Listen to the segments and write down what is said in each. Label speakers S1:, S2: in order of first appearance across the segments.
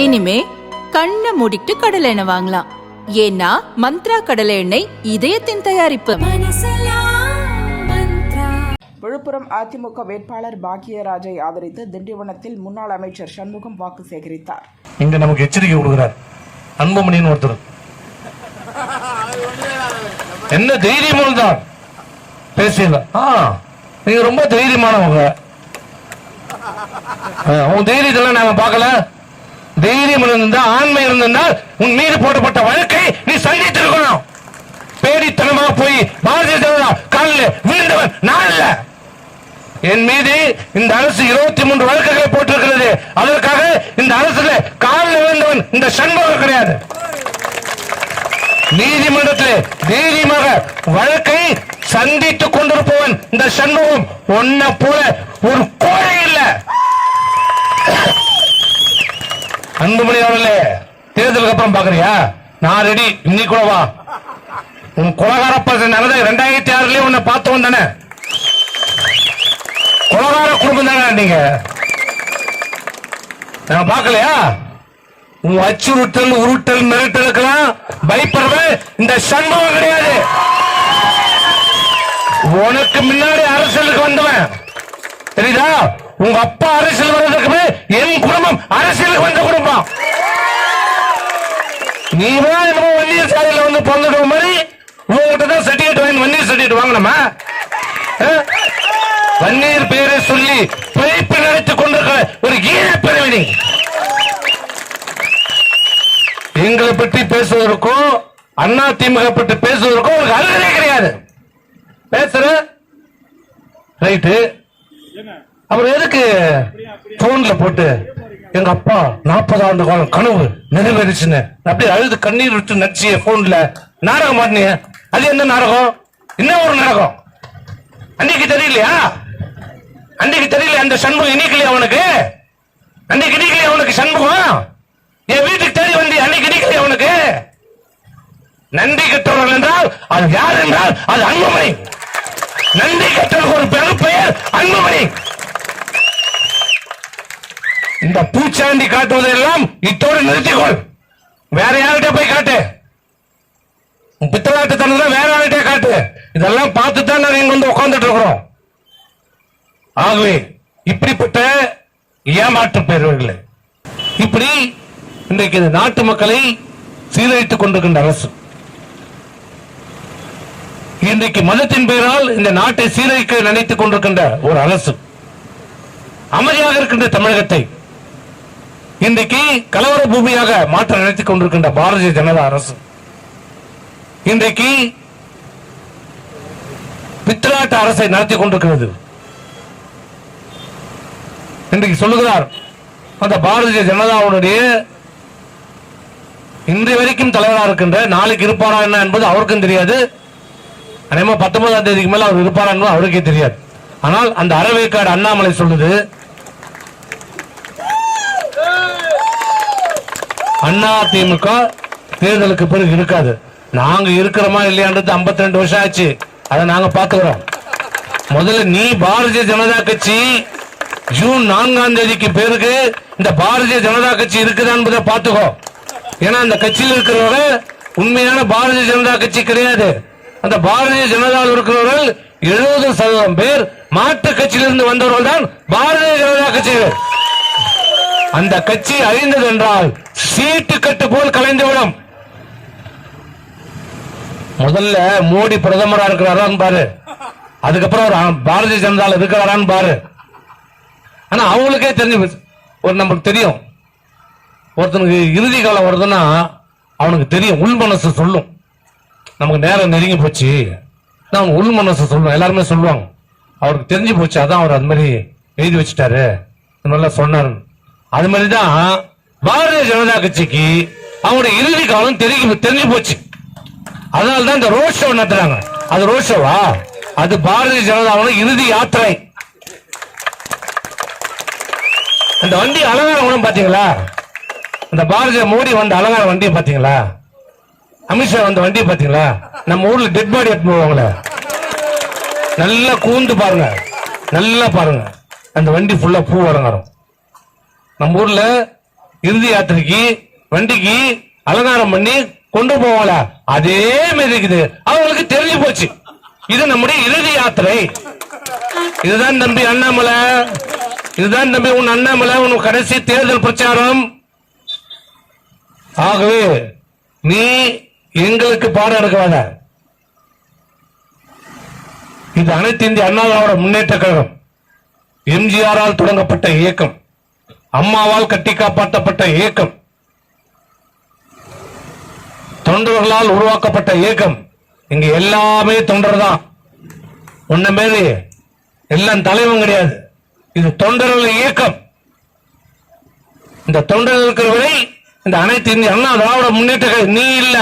S1: இனிமே கண்ணை மூடிட்டு கடலை எண்ணெய் வாங்கலாம். ஏன்னா மந்த்ரா கடலை எண்ணெய் இதயத்தின் தயாரிப்பு.
S2: விழுப்புரம் அதிமுக வேட்பாளர் பாக்கியராஜை ஆதரித்து திண்டிவனத்தில் முன்னாள் அமைச்சர் சண்முகம் வாக்கு சேகரித்தார்.
S3: இங்க நமக்கு எச்சரிக்கை கொடுக்கிறார். அன்புமணின்னு ஒருத்தர். என்ன தைரியம் தான். பேசல ஆ நீங்க ரொம்ப தைரியமானவங்க. உன் தைரியத்தெல்லாம் நாங்க பார்க்கல. தைரியம் இருந்தா ஆண்மை இருந்திருந்தால் உன் மீது போடப்பட்ட வழக்கை நீ சந்தித்திருக்கணும் பேடித்தனமா போய் பாரதிய ஜனதா காலில் விழுந்தவன் நான் இல்ல என் மீது இந்த அரசு இருபத்தி மூன்று வழக்குகளை போட்டிருக்கிறது. அதற்காக இந்த அரசுல காலில் விழுந்தவன் இந்த சண்முகம் கிடையாது. நீதிமன்றத்தில் தைரியமாக வழக்கை சந்தித்துக் கொண்டிருப்பவன் இந்த சண்முகம். ஒன்ன போல ஒரு கோழை இல்லை. அன்புமணி அவர்களே தேர்தலுக்கு அப்புறம் பாக்குறியா நான் ரெடி இன்னைக்கு கூட வா. உன் குலகார பசங்க நடந்த ரெண்டாயிரத்தி ஆறுலயே உன்னை பார்த்தோம் தானே குலகார குடும்பம் தானே நீங்க? நான் பார்க்கலையா? உன் அச்சுறுத்தல் உருட்டல் மிரட்டலுக்கெல்லாம் பயப்படுறது இந்த சண்பவம் கிடையாது. உனக்கு முன்னாடி அரசியலுக்கு வந்தவன். தெரியுதா? உங்க அப்பா அரசியல் வர்றதுக்கு என் குடும்பம் அரசியலுக்கு வந்த குடும்பம். நீ தான் என்னமோ வன்னியர் சாலையில வந்து பிறந்துட்ட மாதிரி உங்ககிட்ட தான் சர்டிபிகேட் வாங்கி வன்னியர் சர்டிபிகேட் வாங்கணுமா? வன்னியர் பேரை சொல்லி பிழைப்பு நடத்திக் கொண்டிருக்கிற ஒரு ஈழ பிரிவினை எங்களை பற்றி பேசுவதற்கும் அண்ணா திமுக பற்றி பேசுவதற்கும் உங்களுக்கு அருகே கிடையாது. பேசுற ரைட்டு. அப்புறம் எதுக்கு போன்ல போட்டு எங்க அப்பா நாற்பது ஆண்டு காலம் கனவு நிறைவேறிச்சுன்னு. அப்படியே அழுது கண்ணீர் விட்டு நடிச்சிய போன்ல நாடகம் மாட்டினீங்க அது என்ன நாடகம்? என்ன ஒரு நாடகம்? அன்னைக்கு தெரியலையா? அன்னைக்கு தெரியல அந்த சண்முகம் இனிக்கலையா அவனுக்கு அன்னைக்கு இனிக்கலையா அவனுக்கு சண்முகம்? என் வீட்டுக்கு தேடி வந்து அன்னைக்கு இனிக்கலையா அவனுக்கு நன்றி கெட்டவர்கள் என்றால் அது யார் என்றால் அது அன்புமணி. நன்றி கெட்டவர்கள் ஒரு பெரும் பெயர் அன்புமணி. இந்த பூச்சாண்டி காட்டுவதெல்லாம் இத்தோடு நிறுத்திக்கொள். வேற யார்கிட்ட போய் காட்டு? பித்தலாட்டு தனது வேற யார்கிட்ட காட்டு. இதெல்லாம் பார்த்து தான் இங்க வந்து உட்கார்ந்துட்டு இருக்கிறோம் ஆகவே இப்படிப்பட்ட ஏமாற்று பெயர்களே இப்படி இன்றைக்கு இந்த நாட்டு மக்களை சீரழித்துக் கொண்டிருக்கின்ற அரசு இன்றைக்கு மதத்தின் பெயரால் இந்த நாட்டை சீரழிக்க நினைத்துக் கொண்டிருக்கின்ற ஒரு அரசு அமைதியாக இருக்கின்ற தமிழகத்தை இன்றைக்கு கலவர பூமியாக மாற்ற நினைத்துக் கொண்டிருக்கின்ற பாரதிய ஜனதா அரசு. இன்றைக்கு பித்திராட்ட அரசை நடத்தி கொண்டிருக்கிறது. இன்றைக்கு சொல்லுகிறார் அந்த பாரதிய ஜனதாவுடைய இன்று வரைக்கும் தலைவராக இருக்கின்ற நாளைக்கு இருப்பாரா என்ன என்பது அவருக்கும் தெரியாது. அதேமா பத்தொன்பதாம் தேதிக்கு மேல அவர் இருப்பாரா என்பது அவருக்கே தெரியாது. ஆனால் அந்த அறவேக்காடு அண்ணாமலை சொல்லுது அண்ணா திமுக தேர்தலுக்கு பிறகு இருக்காது. நாங்க இருக்கிறோமா இல்லையான்றது 52 ரெண்டு வருஷம் ஆச்சு. அதை நாங்க பாத்துக்கிறோம் முதல்ல நீ பாரதிய ஜனதா கட்சி ஜூன் நான்காம் தேதிக்கு பிறகு இந்த பாரதிய ஜனதா கட்சி இருக்குதா என்பதை பாத்துக்கோ ஏன்னா அந்த கட்சியில் இருக்கிறவர்கள் உண்மையான பாரதிய ஜனதா கட்சி கிடையாது. அந்த பாரதிய ஜனதாவில் இருக்கிறவர்கள் எழுபது சதவீதம் பேர் மாற்று கட்சியிலிருந்து வந்தவர்கள் தான் பாரதிய ஜனதா கட்சிகள். அந்த கட்சி அழிந்தது என்றால் சீட்டு கட்டு போல் கலைந்துவிடும். முதல்ல மோடி பிரதமரா இருக்கிறாரான்னு பாரு. அதுக்கப்புறம் பாரதிய ஜனதால இருக்கிறாரான்னு பாரு. ஆனா அவங்களுக்கே தெரிஞ்சு ஒரு நமக்கு தெரியும். ஒருத்தனுக்கு இறுதி காலம் வருதுன்னா அவனுக்கு தெரியும். உள் மனசு சொல்லும். நமக்கு நேரம் நெருங்கி போச்சு. நான் உள் மனசு சொல்லுவேன் எல்லாருமே சொல்லுவாங்க. அவருக்கு தெரிஞ்சு போச்சு. அதான் அவர் அது மாதிரி எழுதி வச்சுட்டாரு. நல்லா சொன்னார் அது மாதிரி தான் பாரதிய ஜனதா கட்சிக்கு அவங்களுடைய இறுதி காலம் தெரிஞ்சு தெரிஞ்சு போச்சு. அதனால தான் இந்த ரோட் ஷோ நடத்துறாங்க. அது ரோட் ஷோவா அது பாரதிய ஜனதாவோட இறுதி யாத்திரை. அந்த வண்டி அலங்காரம் கூட பாத்தீங்களா? இந்த பாரதிய மோடி வந்த அலங்கார வண்டியை பாத்தீங்களா? அமித்ஷா வந்த வண்டியை பாத்தீங்களா? நம்ம ஊர்ல டெட் பாடி எடுத்து போவாங்களே. நல்லா கூந்து பாருங்க. நல்லா பாருங்க. அந்த வண்டி ஃபுல்லா பூ அலங்காரம். நம்ம ஊர்ல இறுதி யாத்திரைக்கு வண்டிக்கு அலங்காரம் பண்ணி கொண்டு போவாள? அதே மாதிரி இருக்குது அவங்களுக்கு தெரிஞ்சு போச்சு. இது நம்முடைய இறுதி யாத்திரை. இதுதான் தம்பி அண்ணாமலை. இதுதான் தம்பி உன் அண்ணாமலை உன் கடைசி தேர்தல் பிரச்சாரம். ஆகவே நீ எங்களுக்கு பாடம் எடுக்க இது அனைத்து இந்திய அண்ணா திராவிட முன்னேற்ற கழகம். எம்ஜிஆரால் தொடங்கப்பட்ட இயக்கம். அம்மாவால் கட்டி காப்பாற்றப்பட்ட இயக்கம் தொண்டர்களால் உருவாக்கப்பட்ட இயக்கம் இங்க எல்லாமே தொண்டர் தான் உன்ன மாரி எல்லாம் தலைவன் கிடையாது. இது தொண்டர்கள் இயக்கம் இந்த தொண்டர்கள் இருக்கிற வரை இந்த அனைத்து இந்திய அண்ணா திராவிட முன்னேற்ற நீ இல்ல.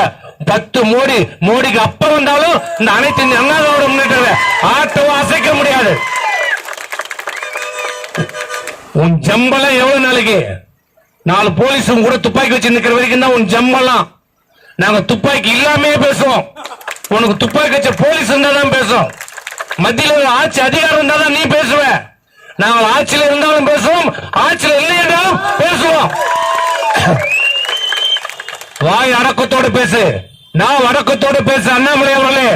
S3: பத்து மோடி மோடிக்கு அப்புறம் வந்தாலும் இந்த அனைத்து இந்திய அண்ணா திராவிட முன்னேற்ற ஆட்டவும் அசைக்க முடியாது. உன் ஜம்பளம் எவ்வளவு நாளைக்கு? நாலு போலீஸும் கூட துப்பாக்கி வச்சு நிக்கிற வரைக்கும் தான் உன் ஜம்பளம். நாங்க துப்பாக்கி இல்லாமே பேசுவோம். உனக்கு துப்பாக்கி வச்ச போலீஸ் இருந்தா தான் பேசுவோம். மத்தியில் ஆட்சி அதிகாரம் இருந்தா தான் நீ பேசுவ. நாங்கள் ஆட்சியில் இருந்தாலும் பேசுவோம் ஆட்சியில் இல்லை என்றாலும் பேசுவோம். வாய் அடக்கத்தோடு பேசு. நான் அடக்கத்தோடு பேசு அண்ணாமலை அவர்களே.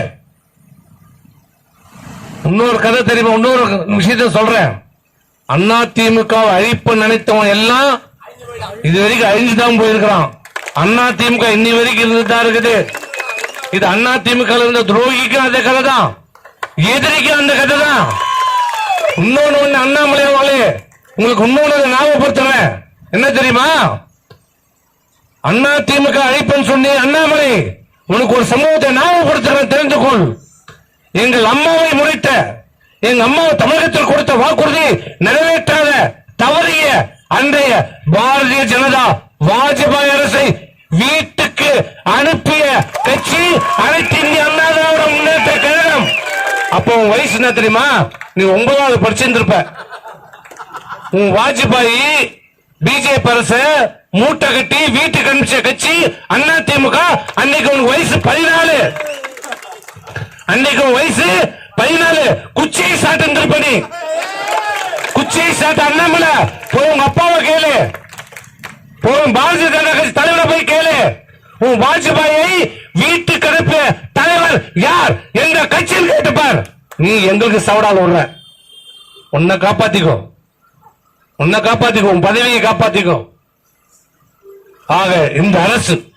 S3: இன்னொரு கதை தெரியுமா? இன்னொரு விஷயத்த சொல்றேன். அண்ணா திமுக அழிப்பு நினைத்தவன் எல்லாம் இது வரைக்கும் அழிஞ்சு தான் போயிருக்கிறான். அண்ணா திமுக இன்னி வரைக்கும் இருந்துதான் இருக்குது. இது அண்ணா திமுக இருந்த துரோகிக்கும் அந்த கதை தான் எதிரிக்கும் அந்த கதை தான் இன்னொன்னு ஒண்ணு அண்ணாமலை அவர்களே உங்களுக்கு இன்னொன்னு ஞாபகப்படுத்துறேன். என்ன தெரியுமா? அண்ணா திமுக அழைப்புன்னு சொன்னி அண்ணாமலை. உனக்கு ஒரு சமூகத்தை ஞாபகப்படுத்துறேன் தெரிந்துகொள் எங்கள் அம்மாவை முறைத்த எங்க அம்மாவை தமிழகத்தில் கொடுத்த வாக்குறுதி நிறைவேற்றாத தவறிய அன்றைய பாரதிய ஜனதா வாஜ்பாய் அரசை வீட்டுக்கு அனுப்பிய கட்சி அனைத்து இந்திய அண்ணா திராவிட முன்னேற்ற கழகம். அப்போ உன் வயசு என்ன தெரியுமா? நீ ஒன்பதாவது படிச்சிருந்திருப்ப. உன் வாஜ்பாய் பிஜேபி அரச மூட்டை கட்டி வீட்டுக்கு அனுப்பிச்ச கட்சி அண்ணா திமுக அன்னைக்கு உனக்கு வயசு பதினாலு. அன்னைக்கு உன் வயசு பதினாலு குச்சியை சாட்டு இருந்திருப்ப குச்சியை சாட்டு அண்ணாமலை போய் உங்க அப்பாவை கேளு. போய் பாரதிய ஜனதா கட்சி தலைவரை போய் கேளு. உன் வாஜ்பாயை வீட்டுக்கு அனுப்பிய தலைவர் யார் எந்த கட்சியில் கேட்டுப்பார். நீ எங்களுக்கு சவடால் விடுற. உன்னை காப்பாத்திக்கோ. உன்னை காப்பாத்திக்கோ உன் பதவியை காப்பாத்திக்கோ. ஆக இந்த அரசு